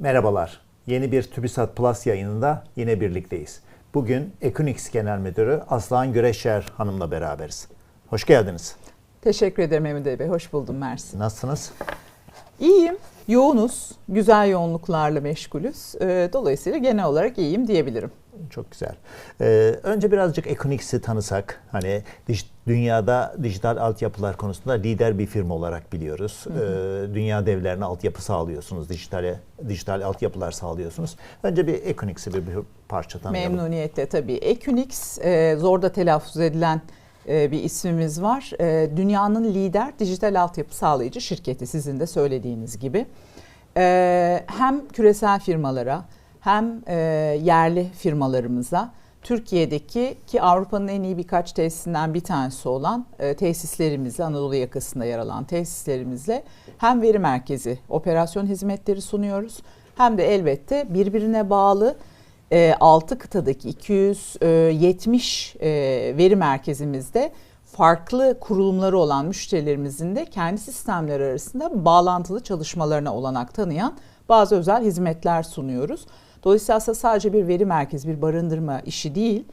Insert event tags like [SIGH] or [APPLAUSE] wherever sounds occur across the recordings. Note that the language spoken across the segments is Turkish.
Merhabalar. Yeni bir TÜBİSAT Plus yayınında yine birlikteyiz. Bugün Ekunix Genel Müdürü Aslan Güreşer Hanım'la beraberiz. Hoş geldiniz. Teşekkür ederim Emre Bey. Hoş buldum Mersin. Nasılsınız? İyiyim. Yoğunuz. Güzel yoğunluklarla meşgulüz. Ee, Dolayısıyla genel olarak iyiyim diyebilirim. Çok güzel. Ee, önce birazcık Ekunix'i tanısak. Hani dij- dünyada dijital altyapılar konusunda lider bir firma olarak biliyoruz. Ee, dünya devlerine altyapı sağlıyorsunuz. Dijitale, dijital altyapılar sağlıyorsunuz. Önce bir Ekunix'i bir, bir parça tanıyalım. Memnuniyetle tabii. Equinix, e, zor da telaffuz edilen e, bir ismimiz var. E, Dünyanın lider dijital altyapı sağlayıcı şirketi sizin de söylediğiniz gibi. E, Hem küresel firmalara hem e, yerli firmalarımıza Türkiye'deki ki Avrupa'nın en iyi birkaç tesisinden bir tanesi olan tesislerimizle Anadolu yakasında yer alan tesislerimizle hem veri merkezi operasyon hizmetleri sunuyoruz hem de elbette birbirine bağlı 6 kıtadaki 270 e, veri merkezimizde farklı kurulumları olan müşterilerimizin de kendi sistemleri arasında bağlantılı çalışmalarına olanak tanıyan bazı özel hizmetler sunuyoruz. Dolayısıyla aslında sadece bir veri merkezi, bir barındırma işi değil,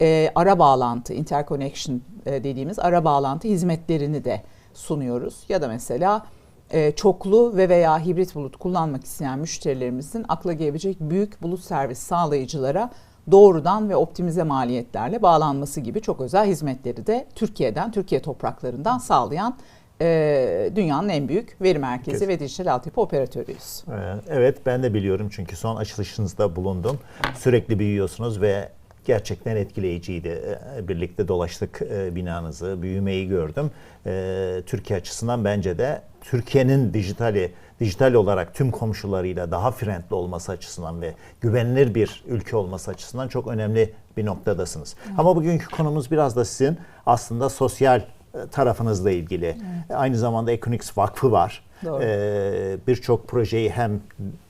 e, ara bağlantı, interconnection e, dediğimiz ara bağlantı hizmetlerini de sunuyoruz. Ya da mesela e, çoklu ve veya hibrit bulut kullanmak isteyen müşterilerimizin akla gelebilecek büyük bulut servis sağlayıcılara doğrudan ve optimize maliyetlerle bağlanması gibi çok özel hizmetleri de Türkiye'den, Türkiye topraklarından sağlayan e, dünyanın en büyük veri merkezi Kesin. ve dijital altyapı operatörüyüz. Ee, Evet ben de biliyorum çünkü son açılışınızda bulundum. Sürekli büyüyorsunuz ve gerçekten etkileyiciydi. Ee, Birlikte dolaştık e, binanızı, büyümeyi gördüm. Ee, Türkiye açısından bence de Türkiye'nin dijitali, dijital olarak tüm komşularıyla daha friendly olması açısından ve güvenilir bir ülke olması açısından çok önemli bir noktadasınız. Ama bugünkü konumuz biraz da sizin aslında sosyal tarafınızla ilgili. Aynı zamanda Econix Vakfı var. Doğru. Ee, birçok projeyi hem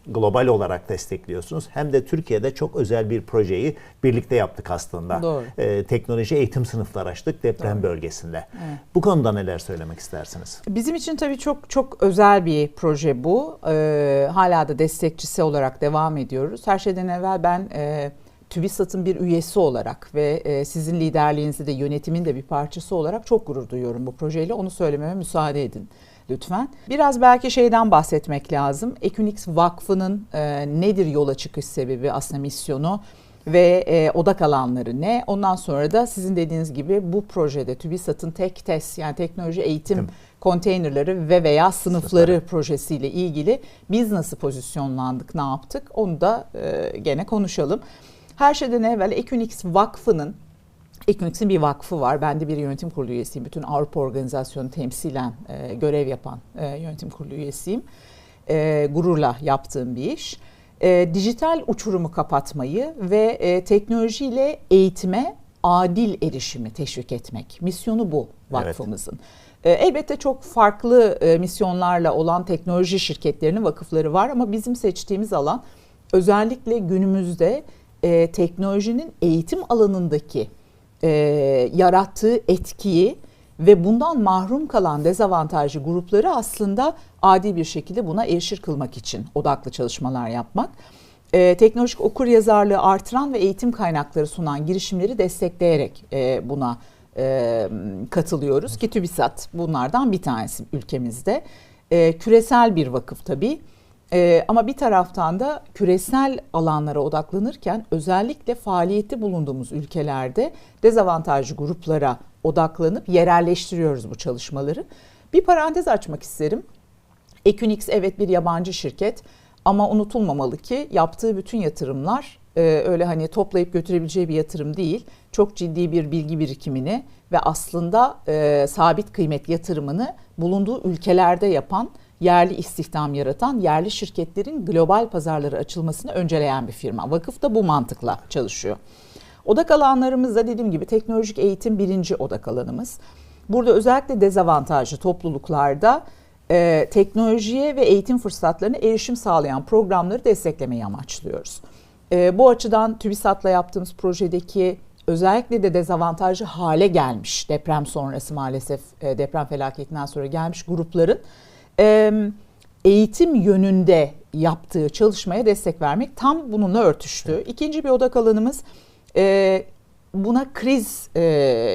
global olarak destekliyorsunuz hem de Türkiye'de çok özel bir projeyi birlikte yaptık aslında. Doğru. Ee, teknoloji eğitim sınıfları açtık deprem bölgesinde. Evet. Bu konuda neler söylemek istersiniz? Bizim için tabii çok çok özel bir proje bu. Ee, hala da destekçisi olarak devam ediyoruz. Her şeyden evvel ben e, TÜBİSAT'ın bir üyesi olarak ve e, sizin liderliğinizde de yönetimin de bir parçası olarak çok gurur duyuyorum bu projeyle. Onu söylememe müsaade edin lütfen. Biraz belki şeyden bahsetmek lazım. Equinix Vakfı'nın e, nedir yola çıkış sebebi aslında misyonu ve e, odak alanları ne? Ondan sonra da sizin dediğiniz gibi bu projede TÜBİSAT'ın tek TES yani teknoloji eğitim Değil konteynerları ve veya sınıfları Sınıfları. projesiyle ilgili biz nasıl pozisyonlandık, ne yaptık onu da e, gene konuşalım. Her şeyden evvel Equinix Vakfı'nın Equinix'in bir vakfı var. Ben de bir yönetim kurulu üyesiyim. Bütün Avrupa Organizasyonu temsilen e, görev yapan e, yönetim kurulu üyesiyim. E, gururla yaptığım bir iş. E, dijital uçurumu kapatmayı ve e, teknolojiyle eğitime adil erişimi teşvik etmek. Misyonu bu Evet. vakfımızın. E, Elbette çok farklı e, misyonlarla olan teknoloji şirketlerinin vakıfları var ama bizim seçtiğimiz alan özellikle günümüzde e, teknolojinin eğitim alanındaki e, yarattığı etkiyi ve bundan mahrum kalan dezavantajlı grupları aslında adil bir şekilde buna erişir kılmak için odaklı çalışmalar yapmak. E, teknolojik okur yazarlığı artıran ve eğitim kaynakları sunan girişimleri destekleyerek e, buna e, katılıyoruz ki TÜBİSAT bunlardan bir tanesi ülkemizde. E, küresel bir vakıf tabii. Ee, ama bir taraftan da küresel alanlara odaklanırken özellikle faaliyette bulunduğumuz ülkelerde dezavantajlı gruplara odaklanıp yerelleştiriyoruz bu çalışmaları. Bir parantez açmak isterim. Equinix evet bir yabancı şirket ama unutulmamalı ki yaptığı bütün yatırımlar e, öyle hani toplayıp götürebileceği bir yatırım değil. Çok ciddi bir bilgi birikimini ve aslında e, sabit kıymet yatırımını bulunduğu ülkelerde yapan yerli istihdam yaratan yerli şirketlerin global pazarlara açılmasını önceleyen bir firma. Vakıf da bu mantıkla çalışıyor. Odak alanlarımız da dediğim gibi teknolojik eğitim birinci odak alanımız. Burada özellikle dezavantajlı topluluklarda e, teknolojiye ve eğitim fırsatlarına erişim sağlayan programları desteklemeyi amaçlıyoruz. E, bu açıdan TÜBİSAT'la yaptığımız projedeki özellikle de dezavantajlı hale gelmiş deprem sonrası maalesef e, deprem felaketinden sonra gelmiş grupların e, eğitim yönünde yaptığı çalışmaya destek vermek tam bununla örtüştü. İkinci bir odak alanımız e, buna kriz e,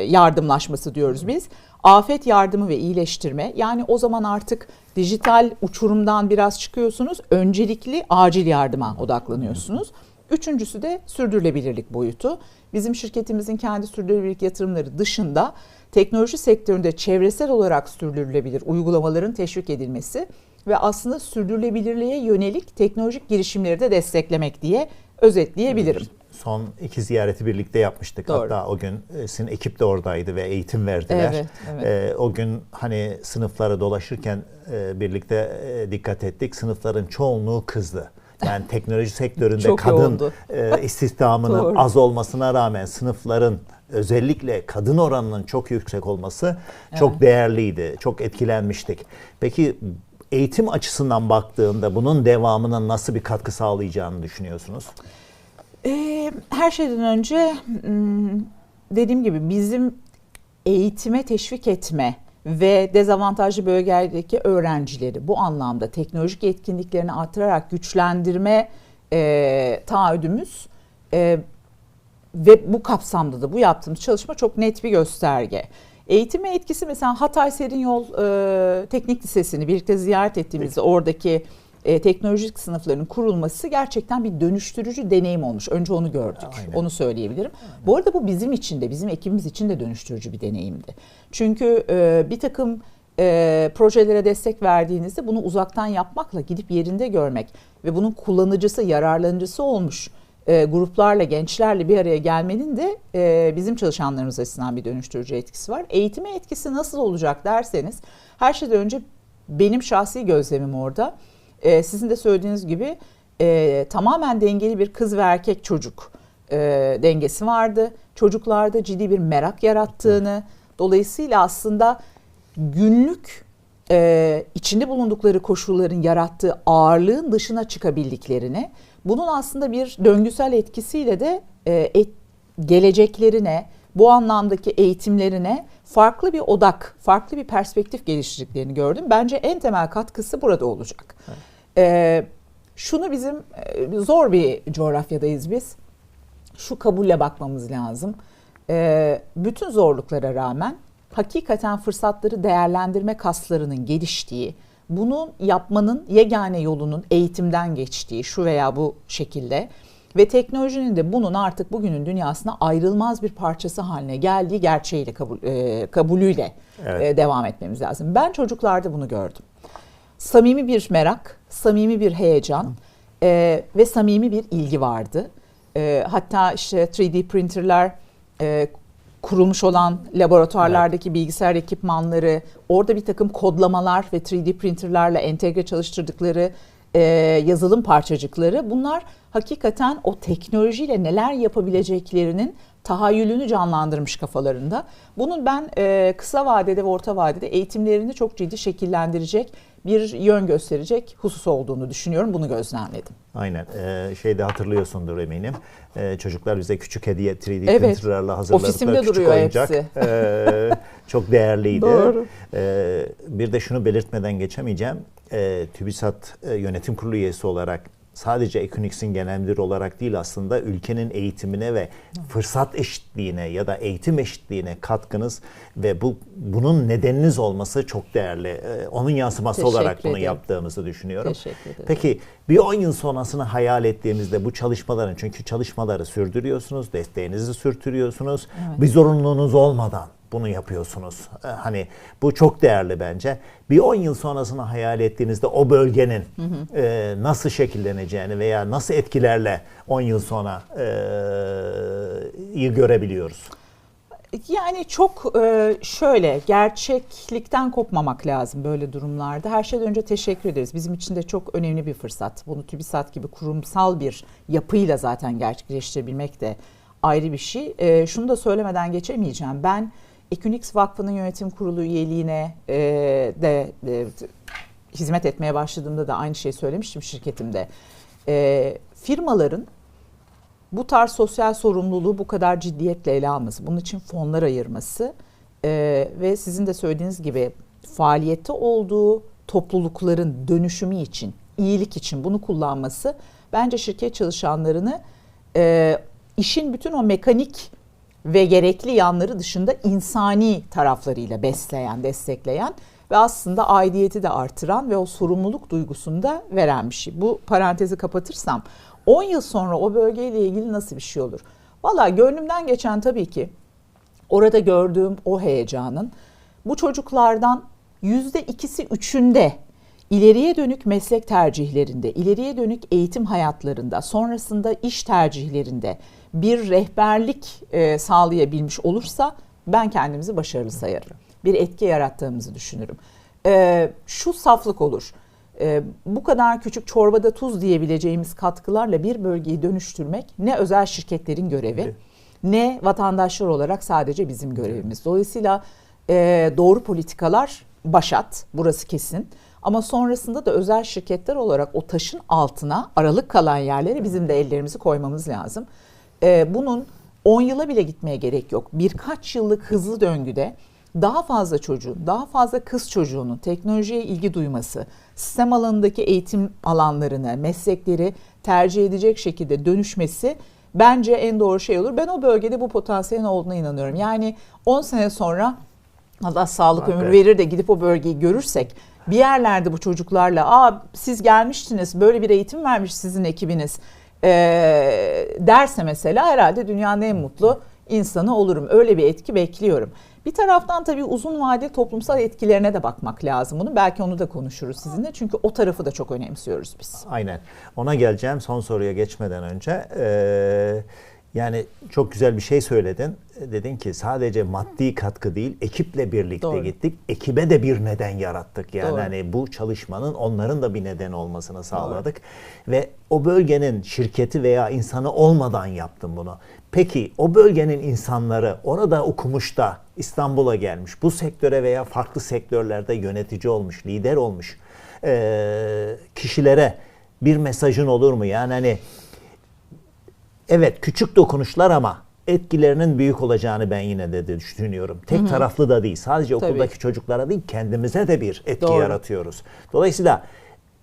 yardımlaşması diyoruz biz. Afet yardımı ve iyileştirme. Yani o zaman artık dijital uçurumdan biraz çıkıyorsunuz. Öncelikli acil yardıma odaklanıyorsunuz. Üçüncüsü de sürdürülebilirlik boyutu. Bizim şirketimizin kendi sürdürülebilirlik yatırımları dışında teknoloji sektöründe çevresel olarak sürdürülebilir uygulamaların teşvik edilmesi ve aslında sürdürülebilirliğe yönelik teknolojik girişimleri de desteklemek diye özetleyebilirim. Son iki ziyareti birlikte yapmıştık. Doğru. Hatta o gün e, sizin ekip de oradaydı ve eğitim verdiler. Evet, evet. E, o gün hani sınıflara dolaşırken e, birlikte e, dikkat ettik. Sınıfların çoğunluğu kızdı. Yani teknoloji sektöründe kadın yoğundu. e, istihdamının [LAUGHS] az olmasına rağmen sınıfların özellikle kadın oranının çok yüksek olması çok değerliydi. Çok etkilenmiştik. Peki eğitim açısından baktığında bunun devamına nasıl bir katkı sağlayacağını düşünüyorsunuz? Ee, her şeyden önce hmm, dediğim gibi bizim eğitime teşvik etme ve dezavantajlı bölgelerdeki öğrencileri bu anlamda teknolojik yetkinliklerini artırarak güçlendirme e, taahhüdümüz e, ve bu kapsamda da bu yaptığımız çalışma çok net bir gösterge. Eğitime etkisi mesela Hatay Serin Yol e, Teknik Lisesi'ni birlikte ziyaret ettiğimizde oradaki e, teknolojik sınıfların kurulması gerçekten bir dönüştürücü deneyim olmuş. Önce onu gördük. Aynen. Onu söyleyebilirim. Bu arada bu bizim için de, bizim ekibimiz için de dönüştürücü bir deneyimdi. Çünkü e, bir takım e, projelere destek verdiğinizde bunu uzaktan yapmakla gidip yerinde görmek ve bunun kullanıcısı, yararlanıcısı olmuş e, gruplarla, gençlerle bir araya gelmenin de e, bizim çalışanlarımız açısından bir dönüştürücü etkisi var. Eğitime etkisi nasıl olacak derseniz, her şeyden önce benim şahsi gözlemim orada. E, sizin de söylediğiniz gibi e, tamamen dengeli bir kız ve erkek çocuk e, dengesi vardı. Çocuklarda ciddi bir merak yarattığını, dolayısıyla aslında günlük e, içinde bulundukları koşulların yarattığı ağırlığın dışına çıkabildiklerini, bunun aslında bir döngüsel etkisiyle de e, et, geleceklerine, bu anlamdaki eğitimlerine farklı bir odak, farklı bir perspektif geliştirdiklerini gördüm. Bence en temel katkısı burada olacak. E, şunu bizim e, zor bir coğrafyadayız biz. Şu kabulle bakmamız lazım. E, bütün zorluklara rağmen hakikaten fırsatları değerlendirme kaslarının geliştiği, bunun yapmanın yegane yolunun eğitimden geçtiği şu veya bu şekilde ve teknolojinin de bunun artık bugünün dünyasına ayrılmaz bir parçası haline geldiği gerçeğiyle kabul, e, kabulüyle Evet. e, devam etmemiz lazım. Ben çocuklarda bunu gördüm. Samimi bir merak, samimi bir heyecan e, ve samimi bir ilgi vardı. E, hatta işte 3D printerler e, kurulmuş olan laboratuvarlardaki bilgisayar ekipmanları, orada bir takım kodlamalar ve 3D printerlarla entegre çalıştırdıkları e, yazılım parçacıkları bunlar hakikaten o teknolojiyle neler yapabileceklerinin tahayyülünü canlandırmış kafalarında. Bunun ben e, kısa vadede ve orta vadede eğitimlerini çok ciddi şekillendirecek bir yön gösterecek husus olduğunu düşünüyorum. Bunu gözlemledim. Aynen. Ee, şeyde hatırlıyorsundur eminim. Ee, çocuklar bize küçük hediye 3D Evet. printerlarla hazırladıkları Ofisimde küçük duruyor oyuncak. hepsi. ee, çok değerliydi. Doğru. Ee, bir de şunu belirtmeden geçemeyeceğim. Ee, TÜBİSAT e, Yönetim Kurulu üyesi olarak sadece Equinix'in genel müdürü olarak değil aslında ülkenin eğitimine ve fırsat eşitliğine ya da eğitim eşitliğine katkınız ve bu bunun nedeniniz olması çok değerli. Ee, onun yansıması Teşekkür olarak bunu ederim. yaptığımızı düşünüyorum. Teşekkür ederim. Peki bir 10 yıl sonrasını hayal ettiğimizde bu çalışmaların çünkü çalışmaları sürdürüyorsunuz, desteğinizi sürdürüyorsunuz. Bir zorunluluğunuz olmadan bunu yapıyorsunuz. Ee, Hani bu çok değerli bence. Bir 10 yıl sonrasını hayal ettiğinizde o bölgenin e, nasıl şekilleneceğini veya nasıl etkilerle 10 yıl sonra e, iyi görebiliyoruz. Yani çok e, şöyle gerçeklikten kopmamak lazım böyle durumlarda. Her şeyden önce teşekkür ederiz. Bizim için de çok önemli bir fırsat. Bunu TÜBİSAT gibi kurumsal bir yapıyla zaten gerçekleştirebilmek de ayrı bir şey. E, şunu da söylemeden geçemeyeceğim. Ben Equinix Vakfı'nın yönetim kurulu üyeliğine e, de, de hizmet etmeye başladığımda da aynı şeyi söylemiştim şirketimde. E, firmaların bu tarz sosyal sorumluluğu bu kadar ciddiyetle ele alması, bunun için fonlar ayırması e, ve sizin de söylediğiniz gibi faaliyette olduğu toplulukların dönüşümü için iyilik için bunu kullanması bence şirket çalışanlarını e, işin bütün o mekanik ve gerekli yanları dışında insani taraflarıyla besleyen, destekleyen ve aslında aidiyeti de artıran ve o sorumluluk duygusunu da veren bir şey. Bu parantezi kapatırsam 10 yıl sonra o bölgeyle ilgili nasıl bir şey olur? Valla gönlümden geçen tabii ki orada gördüğüm o heyecanın bu çocuklardan yüzde ikisi üçünde ileriye dönük meslek tercihlerinde, ileriye dönük eğitim hayatlarında, sonrasında iş tercihlerinde bir rehberlik e, sağlayabilmiş olursa ben kendimizi başarılı sayarım. Bir etki yarattığımızı düşünürüm. E, şu saflık olur. E, bu kadar küçük çorbada tuz diyebileceğimiz katkılarla bir bölgeyi dönüştürmek ne özel şirketlerin görevi Evet. ne vatandaşlar olarak sadece bizim görevimiz. Dolayısıyla e, doğru politikalar başat, burası kesin. Ama sonrasında da özel şirketler olarak o taşın altına aralık kalan yerlere bizim de ellerimizi koymamız lazım. E, bunun 10 yıla bile gitmeye gerek yok. Birkaç yıllık hızlı döngüde daha fazla çocuğun, daha fazla kız çocuğunun teknolojiye ilgi duyması, sistem alanındaki eğitim alanlarını, meslekleri tercih edecek şekilde dönüşmesi bence en doğru şey olur. Ben o bölgede bu potansiyelin olduğuna inanıyorum. Yani 10 sene sonra Allah sağlık ömür Evet. verir de gidip o bölgeyi görürsek bir yerlerde bu çocuklarla aa siz gelmiştiniz böyle bir eğitim vermiş sizin ekibiniz ee, derse mesela herhalde dünyanın en mutlu insanı olurum. Öyle bir etki bekliyorum. Bir taraftan tabii uzun vadeli toplumsal etkilerine de bakmak lazım bunu. Belki onu da konuşuruz sizinle. Çünkü o tarafı da çok önemsiyoruz biz. Aynen. Ona geleceğim son soruya geçmeden önce. Ee, yani çok güzel bir şey söyledin. Dedin ki sadece maddi katkı değil, ekiple birlikte Doğru. gittik. Ekibe de bir neden yarattık. Yani Doğru. hani bu çalışmanın onların da bir neden olmasını sağladık. Ve o bölgenin şirketi veya insanı olmadan yaptım bunu. Peki o bölgenin insanları orada okumuş da İstanbul'a gelmiş, bu sektöre veya farklı sektörlerde yönetici olmuş, lider olmuş ee, kişilere bir mesajın olur mu? Yani hani evet küçük dokunuşlar ama etkilerinin büyük olacağını ben yine de düşünüyorum. Tek taraflı da değil. Sadece Tabii. okuldaki çocuklara değil kendimize de bir etki Doğru. yaratıyoruz. Dolayısıyla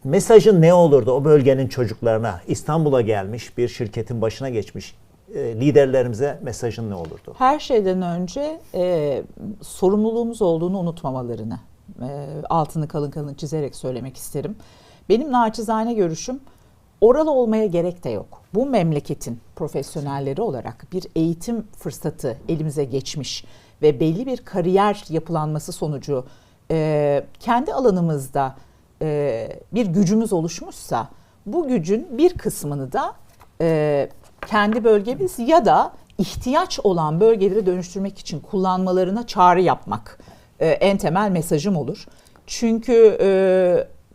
mesajın ne olurdu o bölgenin çocuklarına? İstanbul'a gelmiş bir şirketin başına geçmiş e, liderlerimize mesajın ne olurdu? Her şeyden önce e, sorumluluğumuz olduğunu unutmamalarını e, altını kalın kalın çizerek söylemek isterim. Benim naçizane görüşüm oralı olmaya gerek de yok. Bu memleketin profesyonelleri olarak bir eğitim fırsatı elimize geçmiş ve belli bir kariyer yapılanması sonucu e, kendi alanımızda e, bir gücümüz oluşmuşsa bu gücün bir kısmını da e, kendi bölgemiz ya da ihtiyaç olan bölgeleri dönüştürmek için kullanmalarına çağrı yapmak e, en temel mesajım olur. Çünkü e,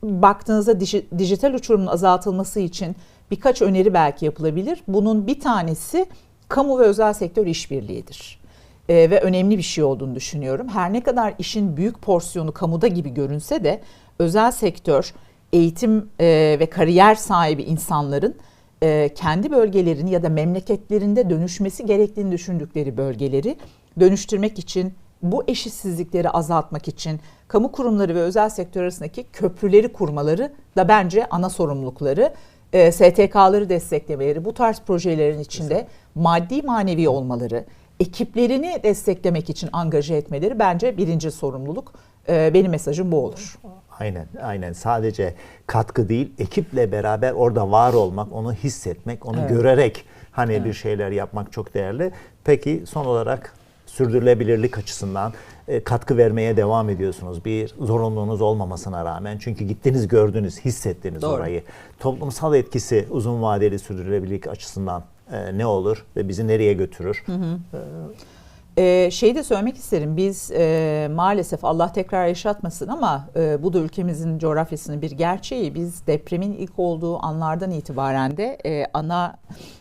baktığınızda dij- dijital uçurumun azaltılması için birkaç öneri belki yapılabilir. Bunun bir tanesi kamu ve özel sektör işbirliğidir. E, ve önemli bir şey olduğunu düşünüyorum. Her ne kadar işin büyük porsiyonu kamuda gibi görünse de özel sektör, eğitim e, ve kariyer sahibi insanların e, kendi bölgelerini ya da memleketlerinde dönüşmesi gerektiğini düşündükleri bölgeleri dönüştürmek için bu eşitsizlikleri azaltmak için kamu kurumları ve özel sektör arasındaki köprüleri kurmaları da bence ana sorumlulukları. E, STK'ları desteklemeleri, bu tarz projelerin içinde maddi manevi olmaları, ekiplerini desteklemek için angaje etmeleri bence birinci sorumluluk. E, benim mesajım bu olur. Aynen, aynen. Sadece katkı değil, ekiple beraber orada var olmak, onu hissetmek, onu Evet. görerek hani bir şeyler yapmak çok değerli. Peki son olarak sürdürülebilirlik açısından e, katkı vermeye devam ediyorsunuz. Bir zorunluluğunuz olmamasına rağmen. Çünkü gittiniz, gördünüz, hissettiniz Doğru. orayı. Toplumsal etkisi uzun vadeli sürdürülebilirlik açısından e, ne olur ve bizi nereye götürür? Ee, şeyi de söylemek isterim. Biz e, maalesef Allah tekrar yaşatmasın ama e, bu da ülkemizin coğrafyasının bir gerçeği. Biz depremin ilk olduğu anlardan itibaren de e, ana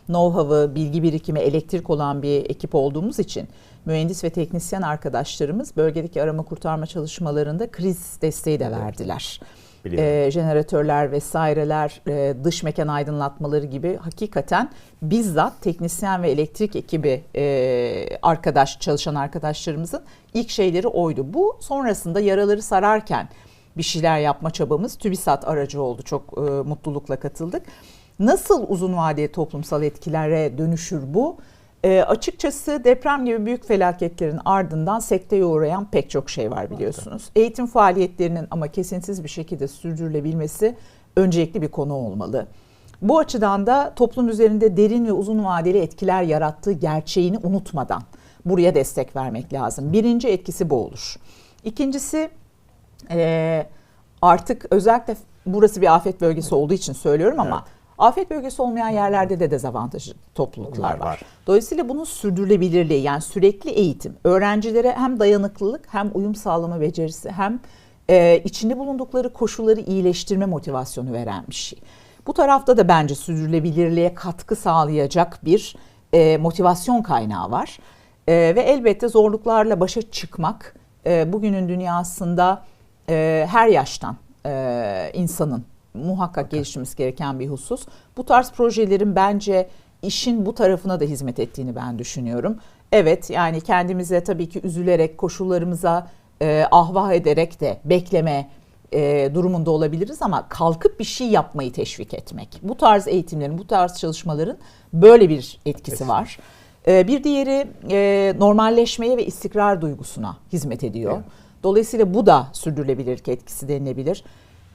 know-how'ı, bilgi birikimi, elektrik olan bir ekip olduğumuz için mühendis ve teknisyen arkadaşlarımız bölgedeki arama kurtarma çalışmalarında kriz desteği de verdiler. E, jeneratörler vesaireler, e, dış mekan aydınlatmaları gibi hakikaten bizzat teknisyen ve elektrik ekibi e, arkadaş çalışan arkadaşlarımızın ilk şeyleri oydu. Bu sonrasında yaraları sararken bir şeyler yapma çabamız TÜBİSAT aracı oldu. Çok e, mutlulukla katıldık. Nasıl uzun vadeli toplumsal etkilere dönüşür bu? E, açıkçası deprem gibi büyük felaketlerin ardından sekteye uğrayan pek çok şey var biliyorsunuz. Eğitim faaliyetlerinin ama kesintisiz bir şekilde sürdürülebilmesi öncelikli bir konu olmalı. Bu açıdan da toplum üzerinde derin ve uzun vadeli etkiler yarattığı gerçeğini unutmadan buraya destek vermek lazım. Birinci etkisi bu olur. İkincisi e, artık özellikle burası bir afet bölgesi olduğu için söylüyorum ama afet bölgesi olmayan yerlerde de dezavantajlı topluluklar Var, var. Dolayısıyla bunun sürdürülebilirliği yani sürekli eğitim öğrencilere hem dayanıklılık hem uyum sağlama becerisi hem e, içinde bulundukları koşulları iyileştirme motivasyonu veren bir şey. Bu tarafta da bence sürdürülebilirliğe katkı sağlayacak bir e, motivasyon kaynağı var. E, ve elbette zorluklarla başa çıkmak e, bugünün dünyasında e, her yaştan e, insanın muhakkak geliştirmesi gereken bir husus. Bu tarz projelerin bence işin bu tarafına da hizmet ettiğini ben düşünüyorum. Evet yani kendimize tabii ki üzülerek koşullarımıza e, ahvah ederek de bekleme e, durumunda olabiliriz ama kalkıp bir şey yapmayı teşvik etmek. Bu tarz eğitimlerin, bu tarz çalışmaların böyle bir etkisi var. E, bir diğeri e, normalleşmeye ve istikrar duygusuna hizmet ediyor. Evet. Dolayısıyla bu da sürdürülebilirlik etkisi denilebilir.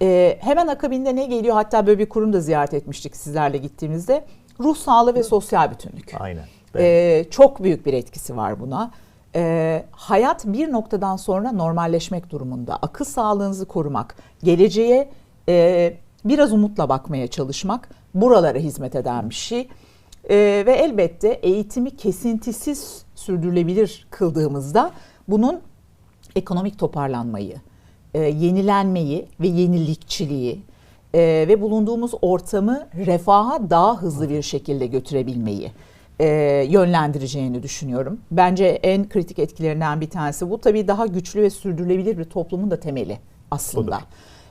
E, hemen akabinde ne geliyor? Hatta böyle bir kurum da ziyaret etmiştik sizlerle gittiğimizde. Ruh sağlığı ve sosyal bütünlük. Aynen. Ee, çok büyük bir etkisi var buna. Ee, hayat bir noktadan sonra normalleşmek durumunda. Akıl sağlığınızı korumak, geleceğe e, biraz umutla bakmaya çalışmak buralara hizmet eden bir şey. Ee, ve elbette eğitimi kesintisiz sürdürülebilir kıldığımızda bunun ekonomik toparlanmayı, e, yenilenmeyi ve yenilikçiliği e, ve bulunduğumuz ortamı refaha daha hızlı bir şekilde götürebilmeyi e, yönlendireceğini düşünüyorum. Bence en kritik etkilerinden bir tanesi bu. Tabii daha güçlü ve sürdürülebilir bir toplumun da temeli aslında. Budur.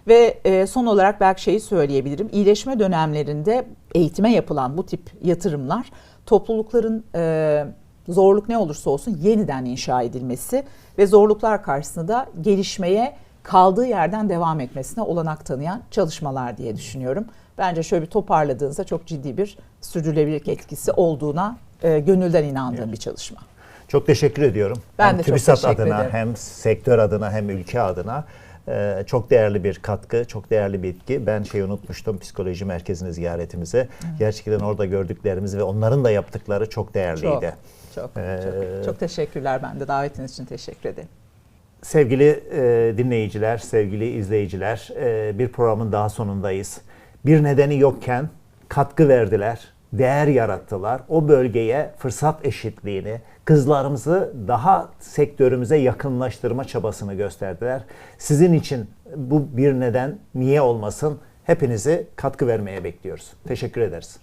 Ve e, son olarak belki şeyi söyleyebilirim. İyileşme dönemlerinde eğitime yapılan bu tip yatırımlar toplulukların e, zorluk ne olursa olsun yeniden inşa edilmesi ve zorluklar karşısında da gelişmeye kaldığı yerden devam etmesine olanak tanıyan çalışmalar diye düşünüyorum. Bence şöyle bir toparladığınızda çok ciddi bir sürdürülebilirlik etkisi olduğuna e, gönülden inandığım bir çalışma. Çok teşekkür ediyorum. Ben hem de çok TÜBİSAT teşekkür adına ederim. hem sektör adına hem ülke adına e, çok değerli bir katkı, çok değerli bir etki. Ben şeyi unutmuştum psikoloji merkezini ziyaretimizi. Gerçekten orada gördüklerimiz ve onların da yaptıkları çok değerliydi. Çok, çok, Ee, çok, çok teşekkürler ben de davetiniz için teşekkür ederim. Sevgili e, dinleyiciler, sevgili izleyiciler, e, bir programın daha sonundayız. Bir nedeni yokken katkı verdiler, değer yarattılar. O bölgeye fırsat eşitliğini, kızlarımızı daha sektörümüze yakınlaştırma çabasını gösterdiler. Sizin için bu bir neden niye olmasın? Hepinizi katkı vermeye bekliyoruz. Teşekkür ederiz.